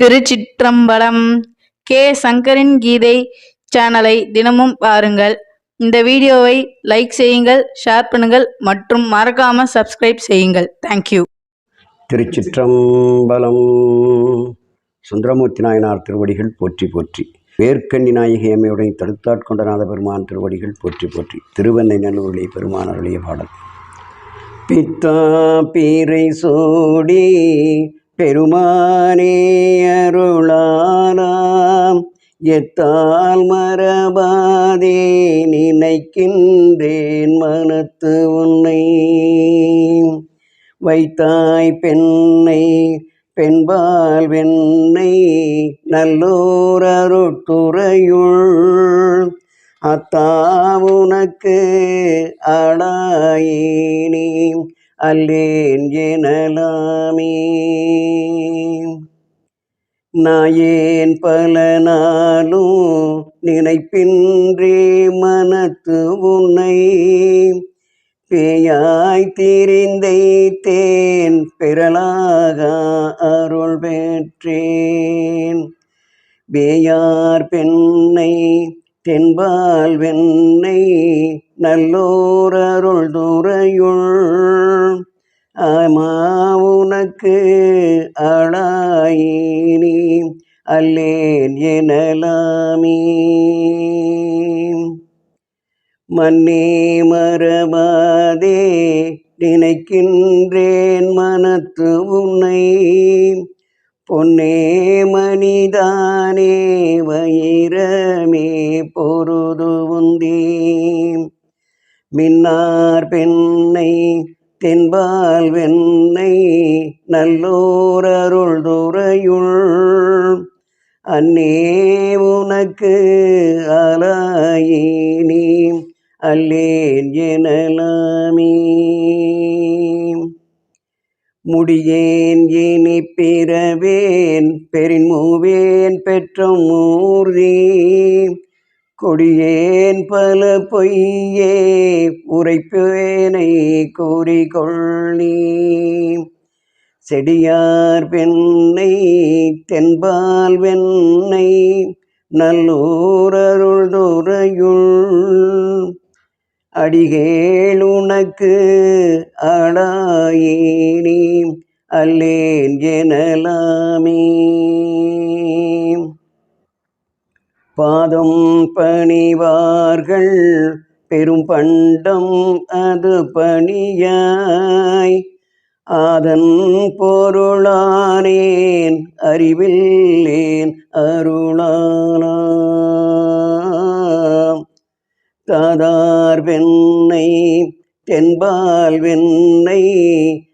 திருச்சிற்றம்பலம் K. சங்கரின் கீதை சேனலை தினமும் பாருங்கள். இந்த வீடியோவை லைக் செய்யுங்கள் ஷேர் பண்ணுங்கள் மற்றும் மறக்காம சப்ஸ்கிரைப் செய்யுங்கள். தேங்க்யூ திருச்சிற்றம்பலம் சுந்தரமூர்த்தி நாயனார் திருவடிகள் போற்றி போற்றி. வேர்க்கண்ணி நாயகி அம்மையுடன் தடுத்தாட்கொண்ட நாத பெருமான் திருவடிகள் போற்றி போற்றி. திருவந்தை நல்லூரிலே பெருமான் அருளிய பாடல். பித்தா பீரை சோடி பெருமானே அருளானாம் எத்தால் மரபாதே நினைக்கின்றேன் மனத்து உன்னை. வைத்தாய் பெண்ணை பெண்பால் வெண்ணை நல்லோர் அருட்டுறையுள் அத்தா உனக்கு அடாயினேன் அல்லேன் எனலாமே நாயேன் பல நாளும் நினைப்பின்றே மனத்து உன்னை. பேயாய் திரிந்தைத்தேன் பிறலாக அருள் பெற்றேன். பேயார் பெண்ணை தென்பால் வெண்ணை நல்லோர் அருள் துறையுள் அமா உனக்கு அழாயினி அல்லேன் எனலாமே. மன்னே மரபாதே நினைக்கின்றேன் மனத்து உன்னை. பொன்னே மணிதானே வைரமே பொருது உந்தே. மின்னார் பெண்ணை தென்பால் வெண்ணை நல்லோர் அருள் துறையுள் அன்னே உனக்கு அலாயினி அல்லேன் எனலாமீ. முடியேன் இனி பிறவேன் பெரின்மூவேன் பெற்ற மூர்த்தி. கொடியேன் பல பொய்யே உரைப்பேனை கூறிக்கொள்ளி செடியார் பெண்ணை தென்பால் வெண்ணை நல்லூரருள் துறையுள் அடிகேள் உனக்கு அடாயினி அல்லேன் எனலாமே பாதம் பணிவார்கள். பெரும் பண்டம் அது பணியாய். அதன் பொருளானேன் அறிவில்லேன் அருளானாம். தாதார் வெண்ணை தென்பால் வெண்ணை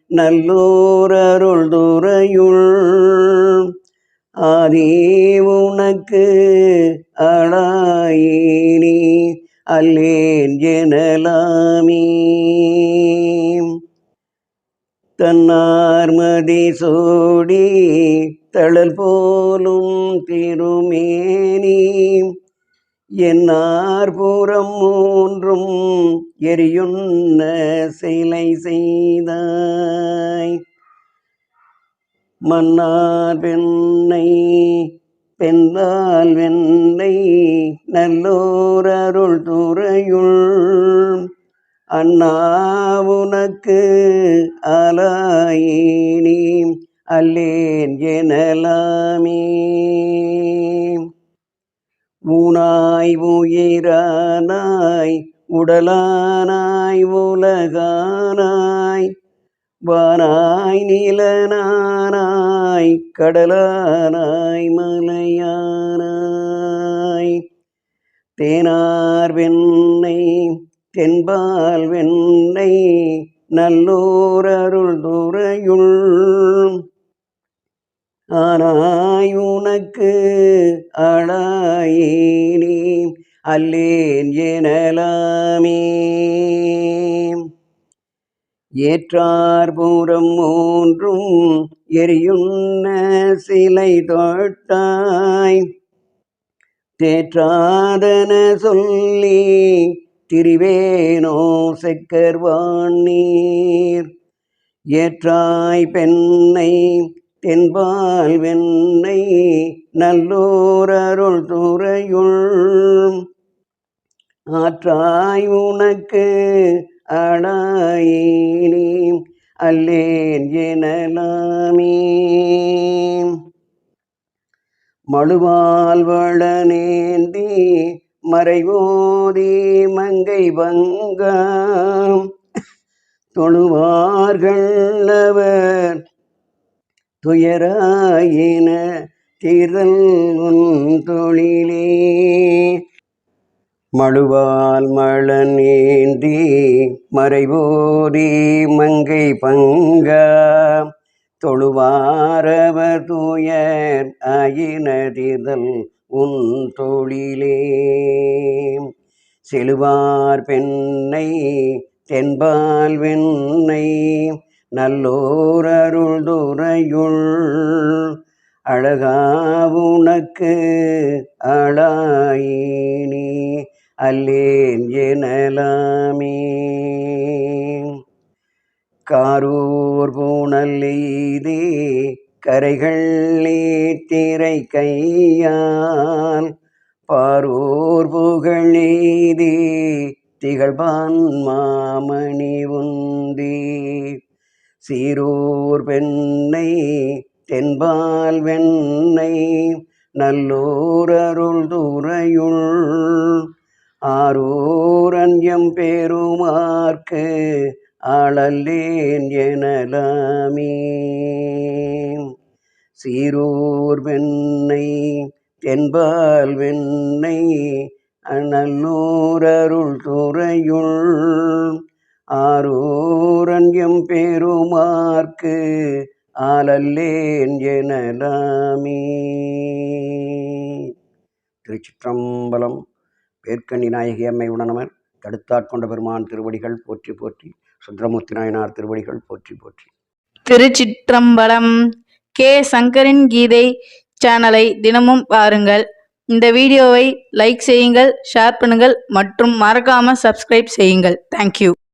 நல்லோர் அருள் துறையுள் ஆதே உனக்கு அழாயினி அல்லேன் எனலாமே. தன்னார்மதி சோடி தழல் போலும் திருமேனி. என்னார் புறம் மூன்றும் எரியுண்ண சிலை செய்தாய். மன்னார் பெண்ணை பெண்ணால் வெண்ணை நல்லோர் அருள் துறையுள். அண்ணா உனக்கு அலாயினி அல்லேன் எனலாமே. ஊனாய் உயிரானாய் உடலானாய் உலகானாய் வானாய் நீலனானாய் கடலானாய் மலையானாய். தேனார் வெண்ணை தென்பால் வெண்ணை நல்லோர் அருள் துறையுள். ஆனாய் உனக்கு அழாயினேன் அல்லேன் எனலாமே. ஏற்றார் பூரம் மூன்றும் எரியுண்ண சிலை தொட்டாய். தேற்றாதன சொல்லி திரிவேனோ செக்கர்வான் நீர் ஏற்றாய் பெண்ணை தென்பால் வெண்ணை நல்லோர் அருள் துறையுள். ஆற்றாய் உனக்கு அடாயினி அல்லேன் எனலாமே. மழுவால் வளனேந்தி மறைவோதி மங்கை வங்காம். தொழுவார்கள் அவர் துயராயின தீர்தல் உன் தொழிலே. மழுவால் மழனேந்தி மறைவோரி மங்கை பங்கா. தொழுவாரவர் தூயர் ஆயினதிதல் உன் தொழிலே. செலுவார் பெண்ணை தென்பால் வெண்ணை நல்லோர் அருள் துறையுள். அழகா உனக்கு அழாயினி அல்லேன் எனலாமே. காரூர் பூனல் கரைகள் நீத்திரை கையால். பாரூர் புகழ் திகழ்பான் மாமணி உந்தி. சீரூர் பெண்ணை தென்பால் வெண்ணை நல்லூர் அருள் துறையுள். ஆரூரன்யம் பெருமார்க்கு ஆளல்லேன் எனலாமே. சீரூர் வெண்ணை தென்பால் வெண்ணை அனல்லூரருள் அருள் துறையுள் ஆரூரன்யம் பெருமார்க்கு ஆளல்லேன் எனலாமே. திருச்சிற்றம்பலம் பேர்க்கண்ணி நாயகி அம்மை உணனமர் தடுத்தாட்கொண்ட பெருமான் திருவடிகள் போற்றி போற்றி சுந்தரமூர்த்தி நாயனார் திருவடிகள் போற்றி போற்றி. திருச்சிற்றம்பலம் கே. சங்கரின் கீதை சேனலை தினமும் பாருங்கள். இந்த வீடியோவை லைக் செய்யுங்கள் ஷேர் பண்ணுங்கள் மற்றும் மறக்காமல் சப்ஸ்கிரைப் செய்யுங்கள். தேங்க்யூ